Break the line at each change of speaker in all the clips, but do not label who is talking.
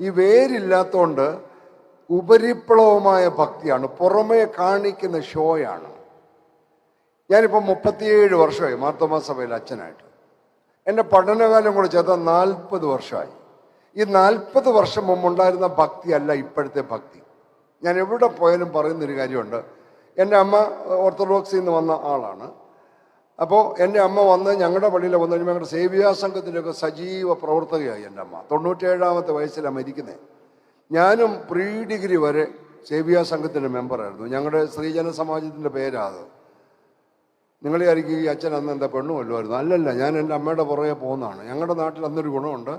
ഈ വേരില്ലാത്തതുകൊണ്ട് ഉപരിപ്ലവമായ ഭക്തിയാണ്. പുറമേ കാണിക്കുന്ന ഷോയാണ്. ഞാനിപ്പോൾ മുപ്പത്തിയേഴ് വർഷമായി മാർത്തോമാ സഭയിൽ അച്ഛനായിട്ട്. എന്റെ പഠനകാലം കൂടെ ചേർത്ത നാൽപ്പത് വർഷമായി. ഈ നാൽപ്പത് വർഷം മുമ്പുണ്ടായിരുന്ന ഭക്തി അല്ല ഇപ്പോഴത്തെ ഭക്തി. ഞാൻ എവിടെ പോയാലും പറയുന്നൊരു കാര്യമുണ്ട്. എന്റെ അമ്മ ഓർത്തഡോക്സിൽ നിന്ന് വന്ന ആളാണ്. അപ്പോൾ എന്റെ അമ്മ വന്ന് ഞങ്ങളുടെ പള്ളിയിൽ വന്നു കഴിയുമ്പോൾ ഞങ്ങളുടെ സേവിയാ സംഘത്തിന്റെയൊക്കെ സജീവ പ്രവർത്തകയായി എന്റെ അമ്മ. തൊണ്ണൂറ്റേഴാമത്തെ വയസ്സിലാണ് മരിക്കുന്നത് ഞാനും പ്രീ ഡിഗ്രി വരെ സേവിയാ സംഘത്തിന്റെ മെമ്പറായിരുന്നു. ഞങ്ങളുടെ സ്ത്രീജന സമാജത്തിന്റെ പേരാത് നിങ്ങളെ വിചാരിക്കും ഈ അച്ഛൻ അന്ന് എന്താ പെണ്ണു കൊല്ലുമായിരുന്നു അല്ലല്ല ഞാൻ എന്റെ അമ്മയുടെ പുറകെ പോകുന്നതാണ്. ഞങ്ങളുടെ നാട്ടിൽ അന്നൊരു ഗുണമുണ്ട്.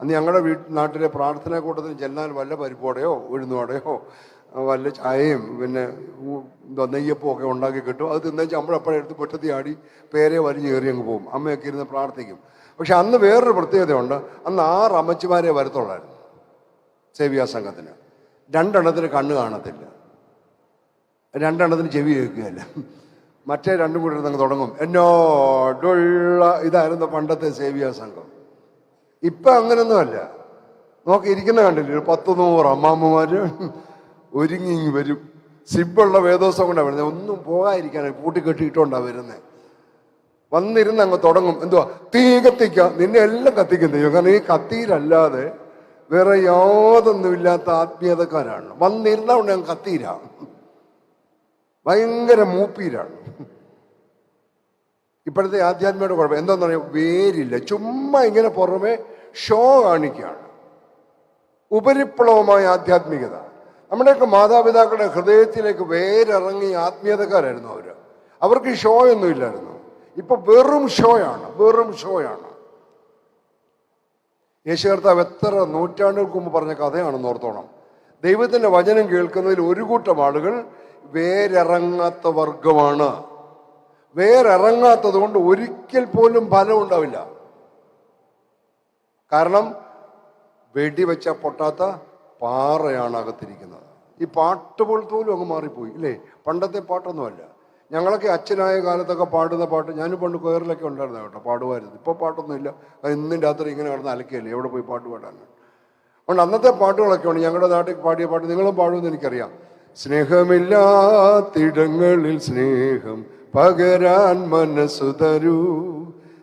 അന്ന് ഞങ്ങളുടെ വീട്ടിൽ നാട്ടിലെ പ്രാർത്ഥനാ കൂട്ടത്തിന് ചെന്നാൽ വല്ല പരിപ്പോടെയോ ഉഴുന്നുവടയോ വല്ല ചായയും പിന്നെ നെയ്യപ്പം ഒക്കെ ഉണ്ടാക്കി കിട്ടും. അത് തിന്നേച്ച് നമ്മളെപ്പോഴെടുത്ത് പൊറ്റത്തി ആടി പേരെ വലിഞ്ഞ് കയറി അങ്ങ് പോകും. അമ്മയൊക്കെ ഇരുന്ന് പ്രാർത്ഥിക്കും. പക്ഷെ അന്ന് വേറൊരു പ്രത്യേകതയുണ്ട്. അന്ന് ആറ് അമ്മച്ചിമാരെ വരത്തുള്ളായിരുന്നു സേവിയാ സംഘത്തിന്. രണ്ടെണ്ണത്തിന് കണ്ണ് കാണത്തില്ല. രണ്ടെണ്ണത്തിന് ചെവി കേൾക്കുകയല്ല. മറ്റേ രണ്ടും കൂടി അങ്ങ് തുടങ്ങും. എന്നോടുള്ള ഇതായിരുന്നു പണ്ടത്തെ സേവിയാ സംഘം. ഇപ്പൊ അങ്ങനൊന്നുമല്ല. നോക്കി ഇരിക്കുന്ന കണ്ടില്ല? ഒരു പത്ത് നൂറ് അമ്മാമ്മമാര്. ഒരുങ്ങി വരും. സിബുള്ള വേദോസം കൊണ്ടാണ് വരുന്നത് ഒന്നും പോകാതിരിക്കാൻ പൂട്ടിക്കെട്ടിയിട്ടുണ്ടാ വരുന്നത് വന്നിരുന്ന് അങ്ങ് തുടങ്ങും. എന്തുവാ? തീ കത്തിക്ക. നിന്നെ എല്ലാം കത്തിക്കും ദൈവം. കാരണം ഈ കത്തിയിലല്ലാതെ വേറെ യാതൊന്നുമില്ലാത്ത ആത്മീയതക്കാരാണ്. വന്നിരുന്ന കൊണ്ട് ഞാൻ കത്തീരാ ഭയങ്കര മൂപ്പീരാണ്. ഇപ്പോഴത്തെ ആധ്യാത്മികയുടെ കുഴപ്പം എന്താണെന്ന് പറയുക വേരില്ല. ചുമ്മാ ഇങ്ങനെ പുറമെ ഷോ കാണിക്കുകയാണ് ഉപരിപ്ലവമായ ആധ്യാത്മികത. നമ്മുടെയൊക്കെ മാതാപിതാക്കളുടെ ഹൃദയത്തിലേക്ക് വേരിറങ്ങി ആത്മീയതക്കാരായിരുന്നു അവർ അവർക്ക് ഷോ ഒന്നും ഇല്ലായിരുന്നു. ഇപ്പൊ വെറും ഷോയാണ് വെറും ഷോയാണ്. യേശു കർത്താവ് എത്ര നൂറ്റാണ്ടുകൾക്ക് മുമ്പ് പറഞ്ഞ കഥയാണെന്ന് ഓർത്തോണം. ദൈവത്തിന്റെ വചനം കേൾക്കുന്നതിൽ ഒരു കൂട്ടം ആളുകൾ വേരിറങ്ങാത്ത വർഗമാണ് വേരിറങ്ങാത്തത് കൊണ്ട് ഒരിക്കൽ പോലും ഫലം ഉണ്ടാവില്ല. കാരണം വെടിവെച്ച പൊട്ടാത്ത പാറയാണ് അകത്തിരിക്കുന്നത് ഈ പാട്ട് പോലത്തോലും അങ്ങ് മാറിപ്പോയി ഇല്ലേ? പണ്ടത്തെ പാട്ടൊന്നുമല്ല. ഞങ്ങളൊക്കെ അച്ഛനായ കാലത്തൊക്കെ പാടുന്ന പാട്ട് ഞാനും പണ്ട് കൊയറിലൊക്കെ ഉണ്ടായിരുന്നു കേട്ടോ പാടുമായിരുന്നു. ഇപ്പോൾ പാട്ടൊന്നുമില്ല. ഇന്നും രാത്രി ഇങ്ങനെ കിടന്ന് അലക്കുകയല്ലേ എവിടെ പോയി പാട്ട് പാടാൻ? അതുകൊണ്ട് അന്നത്തെ പാട്ടുകളൊക്കെ ഉണ്ട്. ഞങ്ങളുടെ നാട്ടിൽ പാടിയ പാട്ട് നിങ്ങളും പാടുമെന്ന് എനിക്കറിയാം. സ്നേഹമില്ലാത്തിടങ്ങളിൽ സ്നേഹം പകരാൻ മനസ്സു തരൂ.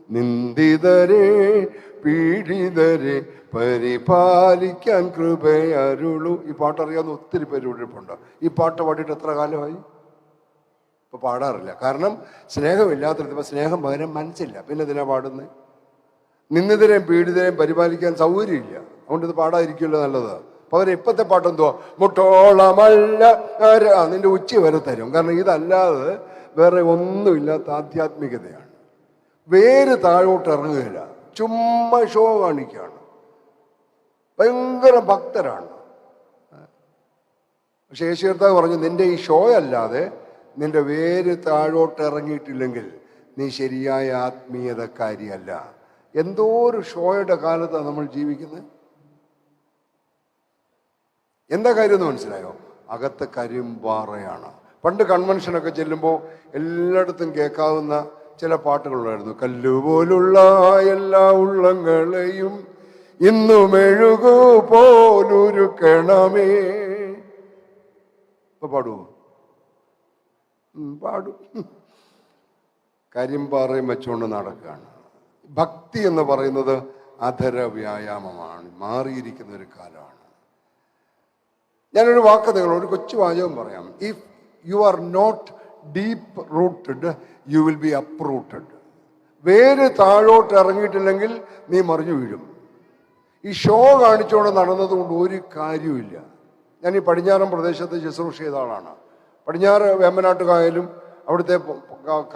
നിന്ദിതരെ പീഡിതരെ പരിപാലിക്കാൻ കൃപയരുളൂ ഈ പാട്ടറിയാവുന്ന ഒത്തിരി പേര് ഇരിപ്പുണ്ട്. ഈ പാട്ട് പാടിയിട്ട് എത്ര കാലമായി? ഇപ്പൊ പാടാറില്ല. കാരണം സ്നേഹമില്ലാത്തിടത്ത് സ്നേഹം പകരം മനസ്സില്ല. പിന്നെ ഇതിനാ പാടുന്നത് നിന്നിതരെയും പീഡിതരെയും പരിപാലിക്കാൻ സൗകര്യമില്ല. അതുകൊണ്ട് ഇത് പാടാതിരിക്കുമല്ലോ നല്ലത്. അപ്പൊ അവർ ഇപ്പത്തെ പാട്ടെന്തുവാ മുട്ടോളമല്ല. നിന്റെ ഉച്ച വരെ തരും. കാരണം ഇതല്ലാതെ വേറെ ഒന്നുമില്ലാത്ത ആധ്യാത്മികതയാണ്. വേര് താഴോട്ട് ഇറങ്ങുകയില്ല. ചുമ്മാ ഷോ കാണിക്കുകയാണ്. ഭയങ്കര ഭക്തരാണ്. പക്ഷെ യേശു കർത്താവ് പറഞ്ഞു നിന്റെ ഈ ഷോ അല്ലാതെ നിന്റെ വേര് താഴോട്ട് ഇറങ്ങിയിട്ടില്ലെങ്കിൽ നീ ശരിയായ ആത്മീയതക്കാരിയല്ല എന്തോ ഒരു ഷോയുടെ കാലത്താണ് നമ്മൾ ജീവിക്കുന്നത്? എന്താ കാര്യം എന്ന് മനസ്സിലായോ? അകത്തെ കരിമ്പാറയാണ്. പണ്ട് കൺവെൻഷനൊക്കെ ചെല്ലുമ്പോൾ എല്ലായിടത്തും കേൾക്കാവുന്ന ചില പാട്ടുകളുണ്ടായിരുന്നു. കല്ലുപോലുള്ള എല്ലാ ഉള്ളങ്ങളെയും ഇന്നു മെഴുകു പോലുരുക്കണമേ. ഇപ്പൊ പാടുവോ? പാടു. കരിമ്പാറയും വെച്ചുകൊണ്ട് നടക്കുകയാണ് ഭക്തി എന്ന് പറയുന്നത് അധര വ്യായാമമാണ്. മാറിയിരിക്കുന്ന ഒരു കാലമാണ്. ഞാനൊരു വാക്ക് നിങ്ങളോട് കൊച്ചു വാചകം പറയാം. If you are not deep rooted you will be uprooted വേര് താഴോട്ട് ഇറങ്ങിയിട്ടില്ലെങ്കിൽ നീ മറിഞ്ഞു വീഴും. ഈ ഷോ കാണിച്ചുകൊണ്ട് നടന്നതുകൊണ്ട് ഒരു കാര്യവുമില്ല. ഞാൻ ഈ പടിഞ്ഞാറൻ പ്രദേശത്ത് ശുശ്രൂഷ ചെയ്ത ആളാണ്. പടിഞ്ഞാറ് വേമ്പനാട്ട് കായലും അവിടുത്തെ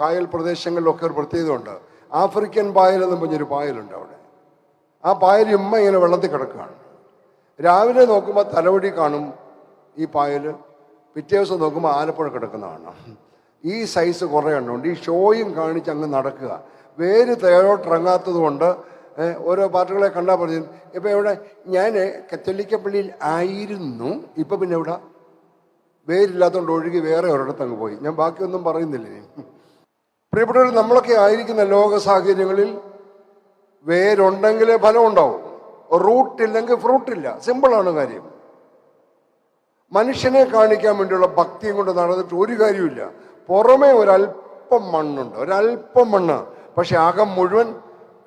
കായൽ പ്രദേശങ്ങളിലൊക്കെ ഒരു പ്രത്യേകതയുണ്ട്. ആഫ്രിക്കൻ പായൽ എന്ന് പറഞ്ഞൊരു പായലുണ്ട് അവിടെ. ആ പായൽ ഉമ്മ ഇങ്ങനെ വെള്ളത്തിൽ കിടക്കുകയാണ്. രാവിലെ നോക്കുമ്പോൾ തലവടി കാണും ഈ പായൽ പിറ്റേ ദിവസം നോക്കുമ്പോൾ ആലപ്പുഴ കിടക്കുന്നതാണ് ഈ സൈസ് കുറേ എണ്ണമുണ്ട്. ഈ ഷോയും കാണിച്ച് അങ്ങ് നടക്കുക. വേര് തേരോട്ടിറങ്ങാത്തത് കൊണ്ട് ഓരോ പാർട്ടികളെ കണ്ടാൽ പറഞ്ഞു ഇപ്പം ഇവിടെ ഞാൻ കത്തോലിക്കപ്പള്ളിയിൽ ആയിരുന്നു. ഇപ്പം പിന്നെ ഇവിടെ വേരില്ലാത്തതുകൊണ്ട് ഒഴുകി വേറെ ഒരിടത്ത് അങ്ങ് പോയി. ഞാൻ ബാക്കിയൊന്നും പറയുന്നില്ല പ്രിയപ്പെട്ടവർ നമ്മളൊക്കെ ആയിരിക്കുന്ന ലോക സാഹചര്യങ്ങളിൽ വേരുണ്ടെങ്കിലേ ഫലം ഉണ്ടാവും. റൂട്ട് ഇല്ലെങ്കിൽ ഫ്രൂട്ട് ഇല്ല. സിമ്പിളാണ് കാര്യം. മനുഷ്യനെ കാണിക്കാൻ വേണ്ടിയുള്ള ഭക്തിയും കൊണ്ട് നടന്നിട്ട് ഒരു കാര്യമില്ല പുറമേ ഒരല്പം മണ്ണുണ്ട്. ഒരല്പം മണ്ണ്. പക്ഷെ അകം മുഴുവൻ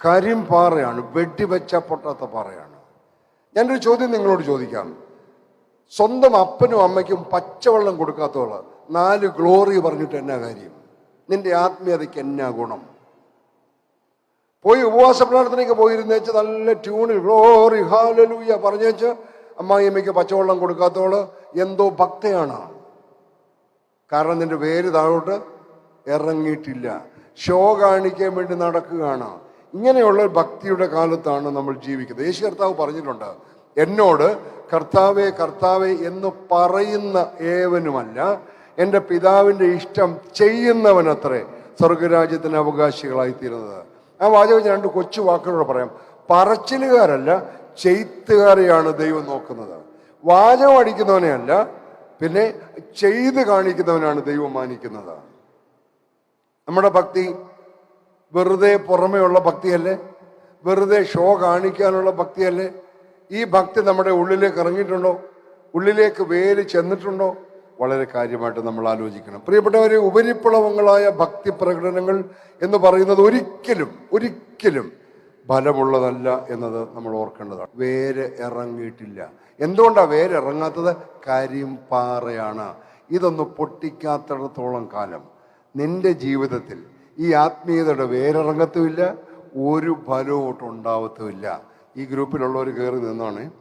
കരിമ്പാറയാണ് വെട്ടിവെച്ച പൊട്ടാത്ത പാറയാണ്. ഞാനൊരു ചോദ്യം നിങ്ങളോട് ചോദിക്കാം. സ്വന്തം അപ്പനും അമ്മയ്ക്കും പച്ചവെള്ളം കൊടുക്കാത്തവൾ നാല് ഗ്ലോറി പറഞ്ഞിട്ട് എന്നാ കാര്യം? നിന്റെ ആത്മീയതയ്ക്ക് എന്നാ ഗുണം? പോയി ഉപവാസ പ്രാർത്ഥനയ്ക്ക് പോയിരുന്നേച്ച് നല്ല ട്യൂണിൽ ഗ്ലോറി ഹാലലൂയ പറഞ്ഞേച്ച് അമ്മായിയമ്മയ്ക്ക് പച്ചവെള്ളം കൊടുക്കാത്തവൾ എന്തോ ഭക്തയാണ്. കാരണം നിന്റെ പേര് താഴോട്ട് ഇറങ്ങിയിട്ടില്ല. ഷോ കാണിക്കാൻ വേണ്ടി നടക്കുകയാണ്. ഇങ്ങനെയുള്ള ഭക്തിയുടെ കാലത്താണ് നമ്മൾ ജീവിക്കുന്നത്. യേശു കർത്താവ് പറഞ്ഞിട്ടുണ്ട് എന്നോട് കർത്താവെ കർത്താവെ എന്ന് പറയുന്ന ഏവനുമല്ല. എന്റെ പിതാവിന്റെ ഇഷ്ടം ചെയ്യുന്നവനത്രേ സ്വർഗരാജ്യത്തിന് അവകാശികളായി തീരുന്നത് ആ വാചകം രണ്ട് കൊച്ചു വാക്കുകളോട് പറയാം. പറച്ചിലുകാരല്ല ചെയ്ത്തുകാരെയാണ് ദൈവം നോക്കുന്നത്. വാചകം അടിക്കുന്നവനെയല്ല പിന്നെ ചെയ്ത് കാണിക്കുന്നവനാണ് ദൈവം മാനിക്കുന്നത്. നമ്മുടെ ഭക്തി വെറുതെ പുറമെയുള്ള ഭക്തിയല്ലേ? വെറുതെ ഷോ കാണിക്കാനുള്ള ഭക്തിയല്ലേ? ഈ ഭക്തി നമ്മുടെ ഉള്ളിലേക്ക് ഇറങ്ങിയിട്ടുണ്ടോ? ഉള്ളിലേക്ക് വേര് ചെന്നിട്ടുണ്ടോ? വളരെ കാര്യമായിട്ട് നമ്മൾ ആലോചിക്കണം. പ്രിയപ്പെട്ടവരെ ഉപരിപ്ലവങ്ങളായ ഭക്തി പ്രകടനങ്ങൾ എന്ന് പറയുന്നത് ഒരിക്കലും ഒരിക്കലും ഫലമുള്ളതല്ല എന്നത് നമ്മൾ ഓർക്കേണ്ടതാണ്. വേര് ഇറങ്ങിയിട്ടില്ല. എന്തുകൊണ്ടാണ് വേര് ഇറങ്ങാത്തത് കരിമ്പാറയാണ് ഇതൊന്ന് പൊട്ടിക്കാത്തിടത്തോളം കാലം. നിന്റെ ജീവിതത്തിൽ ഈ ആത്മീയതയുടെ വേരിറങ്ങത്തുമില്ല ഒരു ഫലവും ഉണ്ടാവത്തുമില്ല. ഈ ഗ്രൂപ്പിലുള്ളവർ കയറി നിന്നാണ്.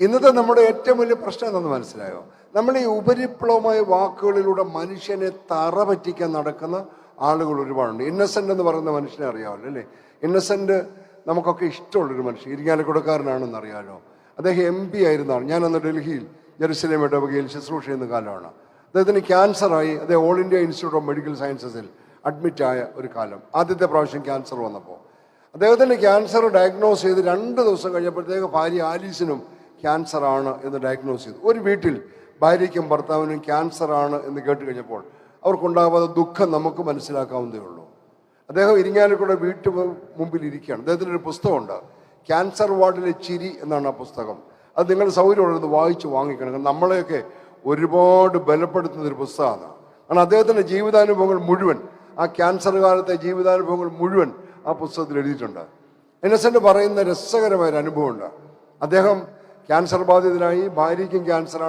ഇന്നത്തെ നമ്മുടെ ഏറ്റവും വലിയ പ്രശ്നം എന്തെന്ന് മനസ്സിലായോ? നമ്മൾ ഈ ഉപരിപ്ലവമായ വാക്കുകളിലൂടെ മനുഷ്യനെ തറ പറ്റിക്കാൻ നടക്കുന്ന ആളുകൾ ഒരുപാടുണ്ട്. ഇന്നസെന്റ് എന്ന് പറയുന്ന മനുഷ്യനെ അറിയാമല്ലോ അല്ലേ? ഇന്നസെന്റ് നമുക്കൊക്കെ ഇഷ്ടമുള്ളൊരു മനുഷ്യൻ. ഇരിങ്ങാലക്കുടക്കാരനാണെന്ന് അറിയാലോ അദ്ദേഹം എം പി ആയിരുന്നാണ്. ഞാൻ അന്ന് ഡൽഹിയിൽ ജെറുസലേം ഇടവകയിൽ ശുശ്രൂഷ ചെയ്യുന്ന കാലമാണ്. അദ്ദേഹത്തിന് ക്യാൻസറായി അദ്ദേഹം All India Institute of Medical സയൻസസിൽ അഡ്മിറ്റായ ഒരു കാലം. ആദ്യത്തെ പ്രാവശ്യം ക്യാൻസർ വന്നപ്പോൾ അദ്ദേഹത്തിന് ക്യാൻസർ ഡയഗ്നോസ് ചെയ്ത് രണ്ട് ദിവസം കഴിഞ്ഞപ്പോഴത്തേക്ക് ഭാര്യ ആലീസിനും ക്യാൻസർ ആണ് എന്ന് ഡയഗ്നോസ് ചെയ്തു. ഒരു വീട്ടിൽ ഭാര്യയ്ക്കും ഭർത്താവിനും ക്യാൻസർ ആണ് എന്ന് കേട്ട് കഴിഞ്ഞപ്പോൾ അവർക്കുണ്ടാകാത്ത ദുഃഖം നമുക്ക് മനസ്സിലാക്കാവുന്നതേ ഉള്ളൂ. അദ്ദേഹം ഇരിങ്ങാലക്കുട വീട്ടു മുമ്പിൽ ഇരിക്കുകയാണ് അദ്ദേഹത്തിന്റെ ഒരു പുസ്തകമുണ്ട്. ക്യാൻസർ വാർഡിലെ ചിരി എന്നാണ് ആ പുസ്തകം. അത് നിങ്ങൾ സൗകര്യമുള്ളത് വായിച്ച് വാങ്ങിക്കണം. നമ്മളെയൊക്കെ ഒരുപാട് ബലപ്പെടുത്തുന്ന ഒരു പുസ്തകമാണ്. കാരണം അദ്ദേഹത്തിന്റെ ജീവിതാനുഭവങ്ങൾ മുഴുവൻ ആ ക്യാൻസർ കാലത്തെ ജീവിതാനുഭവങ്ങൾ മുഴുവൻ ആ പുസ്തകത്തിൽ എഴുതിയിട്ടുണ്ട്. ഇന്നസെന്റ് പറയുന്ന രസകരമായ ഒരു അനുഭവമുണ്ട്. അദ്ദേഹം ക്യാൻസർ ബാധിതനായി ഭാര്യയ്ക്കും ക്യാൻസർ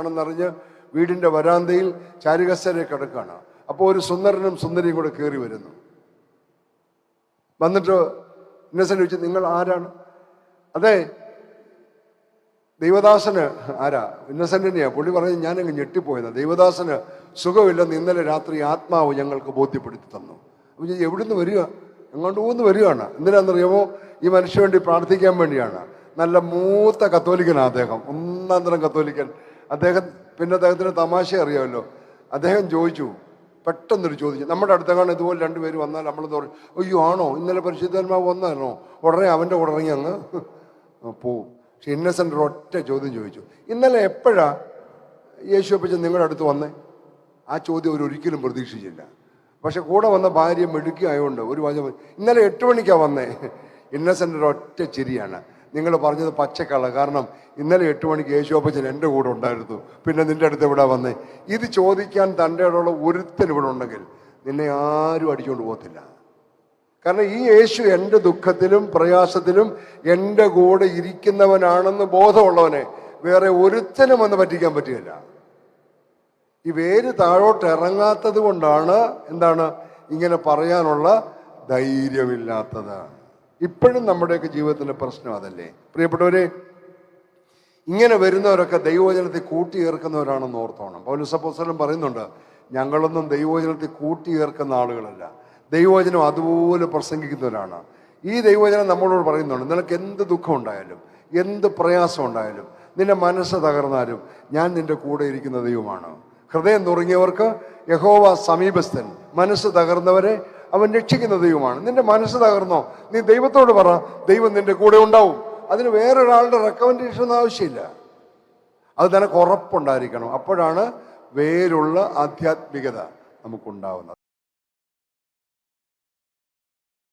വീടിന്റെ വരാന്തയിൽ ചാരികസരെ കിടക്കുകയാണ്. അപ്പോൾ ഒരു സുന്ദരനും സുന്ദരിയും കൂടെ കയറി വരുന്നു. വന്നിട്ട് ഇന്നസെന്റ് ചോദിച്ചു നിങ്ങൾ ആരാണ്? അതെ ദൈവദാസന് ആരാ? ഇന്നസെന്റിനെയാ പുള്ളി പറഞ്ഞ് ഞാനങ്ങ് ഞെട്ടിപ്പോയതാ. ദൈവദാസന് സുഖമില്ലെന്ന് ഇന്നലെ രാത്രി ആത്മാവ് ഞങ്ങൾക്ക് ബോധ്യപ്പെടുത്തി തന്നു. അപ്പൊ ഞാൻ എവിടുന്ന് വരിക? എങ്ങോട്ട് പോകുന്നു വരികയാണ്. എന്തിനാണെന്നറിയാമോ? ഈ മനുഷ്യന് വേണ്ടി പ്രാർത്ഥിക്കാൻ വേണ്ടിയാണ്. നല്ല മൂത്ത കത്തോലിക്കനാണ് അദ്ദേഹം. ഒന്നാം തരം കത്തോലിക്കൻ. അദ്ദേഹം പിന്നെ അദ്ദേഹത്തിന് തമാശ അറിയാമല്ലോ. അദ്ദേഹം ചോദിച്ചു പെട്ടെന്നൊരു ചോദിച്ചു നമ്മുടെ അടുത്തെങ്ങാണ് ഇതുപോലെ രണ്ടുപേര് വന്നാൽ നമ്മൾ പറയും അയ്യോ ആണോ? ഇന്നലെ പരിശുദ്ധാത്മാവ് വന്നായിരുന്നോ? ഉടനെ അവന്റെ ഇറങ്ങി അങ്ങ് പോവും. പക്ഷെ ഇന്നസെന്റ് ഒറ്റ ചോദ്യം ചോദിച്ചു. ഇന്നലെ എപ്പോഴാ യേശു അപ്പച്ചൻ നിങ്ങളുടെ അടുത്ത് വന്നേ? ആ ചോദ്യം അവർ ഒരിക്കലും പ്രതീക്ഷിച്ചില്ല. പക്ഷെ കൂടെ വന്ന ഭാര്യ മെടുക്കി ആയതുകൊണ്ട് ഒരു വാചകം ഇന്നലെ എട്ട് മണിക്കാണ് വന്നേ? ഇന്നസെന്റ് ഒറ്റ ചിരിയാണ്. നിങ്ങൾ പറഞ്ഞത് പച്ചക്കള്ള. കാരണം ഇന്നലെ എട്ട് മണിക്ക് യേശുവപ്പച്ചൻ എന്റെ കൂടെ ഉണ്ടായിരുന്നു. പിന്നെ നിന്റെ അടുത്ത് ഇവിടെ വന്നേ? ഇത് ചോദിക്കാൻ തന്റെ ഒരുത്തൻ ഇവിടെ ഉണ്ടെങ്കിൽ നിന്നെ ആരും അടിച്ചുകൊണ്ട് പോകത്തില്ല. കാരണം ഈ യേശു എന്റെ ദുഃഖത്തിലും പ്രയാസത്തിലും എന്റെ കൂടെ ഇരിക്കുന്നവനാണെന്ന് ബോധമുള്ളവനെ വേറെ ഒരുത്തനും വന്ന് പറ്റിക്കാൻ പറ്റുകയില്ല. ഈ വേര് താഴോട്ട് ഇറങ്ങാത്തത് കൊണ്ടാണ് എന്താണ് ഇങ്ങനെ പറയാനുള്ള ധൈര്യമില്ലാത്തത്. ഇപ്പോഴും നമ്മുടെയൊക്കെ ജീവിതത്തിലെ പ്രശ്നം അതല്ലേ? പ്രിയപ്പെട്ടവരെ ഇങ്ങനെ വരുന്നവരൊക്കെ ദൈവവചനത്തെ കൂട്ടിയേർക്കുന്നവരാണെന്ന് ഓർത്തോണം. പൗലുസപ്പോസ്തലൻ പറയുന്നുണ്ട് ഞങ്ങളൊന്നും ദൈവവചനത്തെ കൂട്ടിയേർക്കുന്ന ആളുകളല്ല. ദൈവവചനം അതുപോലെ പ്രസംഗിക്കുന്നവരാണ്. ഈ ദൈവവചനം നമ്മളോട് പറയുന്നുണ്ട് നിനക്ക് എന്ത് ദുഃഖം ഉണ്ടായാലും എന്ത് പ്രയാസം ഉണ്ടായാലും നിന്റെ മനസ്സ് തകർന്നാലും ഞാൻ നിന്റെ കൂടെ ഇരിക്കുന്ന ദൈവമാണ്. ഹൃദയം നുറുങ്ങിയവർക്ക് യഹോവ സമീപസ്ഥൻ മനസ്സ് തകർന്നവരെ അവൻ രക്ഷിക്കുന്ന ദൈവമാണ്. നിന്റെ മനസ്സ് തകർന്നോ? നീ ദൈവത്തോട് പറ ദൈവം നിന്റെ കൂടെ ഉണ്ടാവും. അതിന് വേറൊരാളുടെ റെക്കമെൻഡേഷൻ ഒന്നും ആവശ്യമില്ല. അത് തന്നെ ഉറപ്പുണ്ടായിരിക്കണം. അപ്പോഴാണ് വേരുള്ള ആധ്യാത്മികത നമുക്കുണ്ടാവുന്നത്.